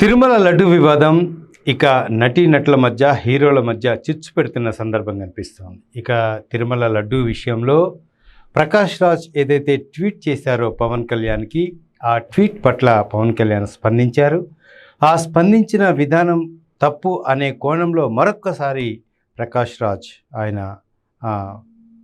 తిరుమల లడ్డు వివాదం ఇక నటీనటుల మధ్య హీరోల మధ్య చిచ్చు పెడుతున్న సందర్భం కనిపిస్తోంది. ఇక తిరుమల లడ్డు విషయంలో ప్రకాష్ రాజ్ ఏదైతే ట్వీట్ చేశారో పవన్ కళ్యాణ్కి ఆ ట్వీట్ పట్ల పవన్ కళ్యాణ్ స్పందించారు. ఆ స్పందించిన విధానం తప్పు అనే కోణంలో మరొక్కసారి ప్రకాష్ రాజ్ ఆయన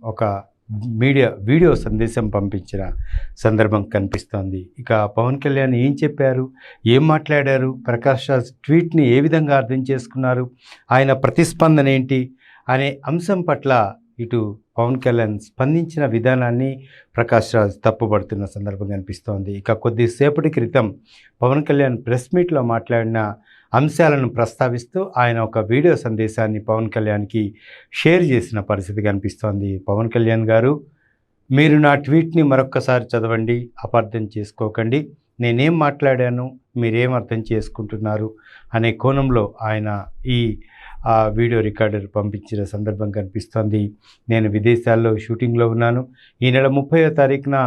ఒక మీడియా వీడియో సందేశం పంపించిన సందర్భం కనిపిస్తోంది. ఇక పవన్ కళ్యాణ్ ఏం చెప్పారు? ఏం మాట్లాడారు? ప్రకాష్ రాజ్ ట్వీట్ని ఏ విధంగా అర్థం చేసుకున్నారు? ఆయన ప్రతిస్పందన ఏంటి? అనే అంశం పట్ల ఇటు పవన్ కళ్యాణ్ స్పందించిన విధానాన్ని ప్రకాష్ రాజ్ తప్పుపడుతున్న సందర్భం కనిపిస్తోంది ఇక కొద్దిసేపటి క్రితం పవన్ కళ్యాణ్ ప్రెస్ మీట్లో మాట్లాడిన అంశాలను ప్రస్తావిస్తూ ఆయన ఒక వీడియో సందేశాన్ని పవన్ కళ్యాణ్కి షేర్ చేసిన పరిస్థితి కనిపిస్తోంది పవన్ కళ్యాణ్ గారు మీరు నా ట్వీట్ని మరొక్కసారి చదవండి అపార్థం చేసుకోకండి. నేనేం మాట్లాడాను మీరేం అర్థం చేసుకుంటున్నారు అనే కోణంలో ఆయన ఈ ఆ వీడియో రికార్డర్ పంపించిన సందర్భం కనిపిస్తోంది. నేను విదేశాల్లో షూటింగ్లో ఉన్నాను. ఈ నెల ముప్పయో తారీఖున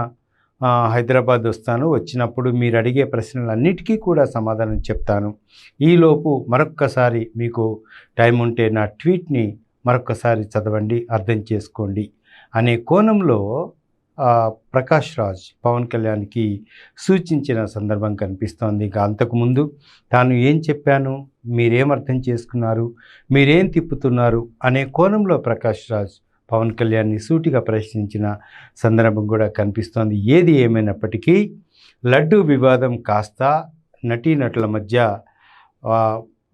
హైదరాబాద్ వస్తాను. వచ్చినప్పుడు మీరు అడిగే ప్రశ్నలన్నిటికీ కూడా సమాధానం చెప్తాను. ఈలోపు మరొక్కసారి మీకు టైం ఉంటే నా ట్వీట్ని మరొక్కసారి చదవండి అర్థం చేసుకోండి. అనే కోణంలో ప్రకాష్ రాజ్ పవన్ కళ్యాణ్కి సూచించిన సందర్భం కనిపిస్తోంది. ఇంకా అంతకుముందు తాను ఏం చెప్పాను? మీరేం అర్థం చేసుకున్నారు? మీరేం తిప్పుతున్నారు? అనే కోణంలో ప్రకాష్ రాజ్ పవన్ కళ్యాణ్ని సూటిగా ప్రశ్నించిన సందర్భం కూడా కనిపిస్తోంది. ఏది ఏమైనప్పటికీ లడ్డూ వివాదం కాస్త నటీనటుల మధ్య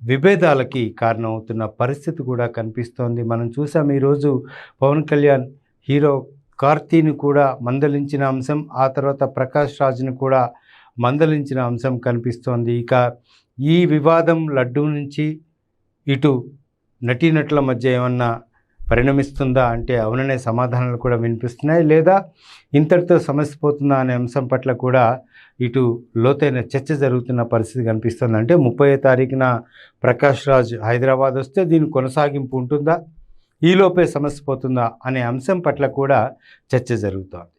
విభేదాలకి కారణమవుతున్న పరిస్థితి కూడా కనిపిస్తోంది. మనం చూసాం ఈరోజు పవన్ కళ్యాణ్ హీరో కార్తీని కూడా మందలించిన అంశం ఆ తర్వాత ప్రకాష్ రాజ్ని కూడా మందలించిన అంశం కనిపిస్తోంది. ఇక ఈ వివాదం లడ్డు నుంచి ఇటు నటీనటుల మధ్య ఏమన్నా పరిణమిస్తుందా అంటే అవుననే సమాధానాలు కూడా వినిపిస్తున్నాయి. లేదా ఇంతటితో సమస్య పోతుందా అనే అంశం పట్ల కూడా ఇటు లోతైన చర్చ జరుగుతున్న పరిస్థితి కనిపిస్తుంది. అంటే ముప్పై తారీఖున ప్రకాష్ రాజ్ హైదరాబాద్ వస్తే దీని కొనసాగింపు ఉంటుందా? ఈలోపే సమస్య పోతుందా అనే అంశం పట్ల కూడా చర్చ జరుగుతోంది.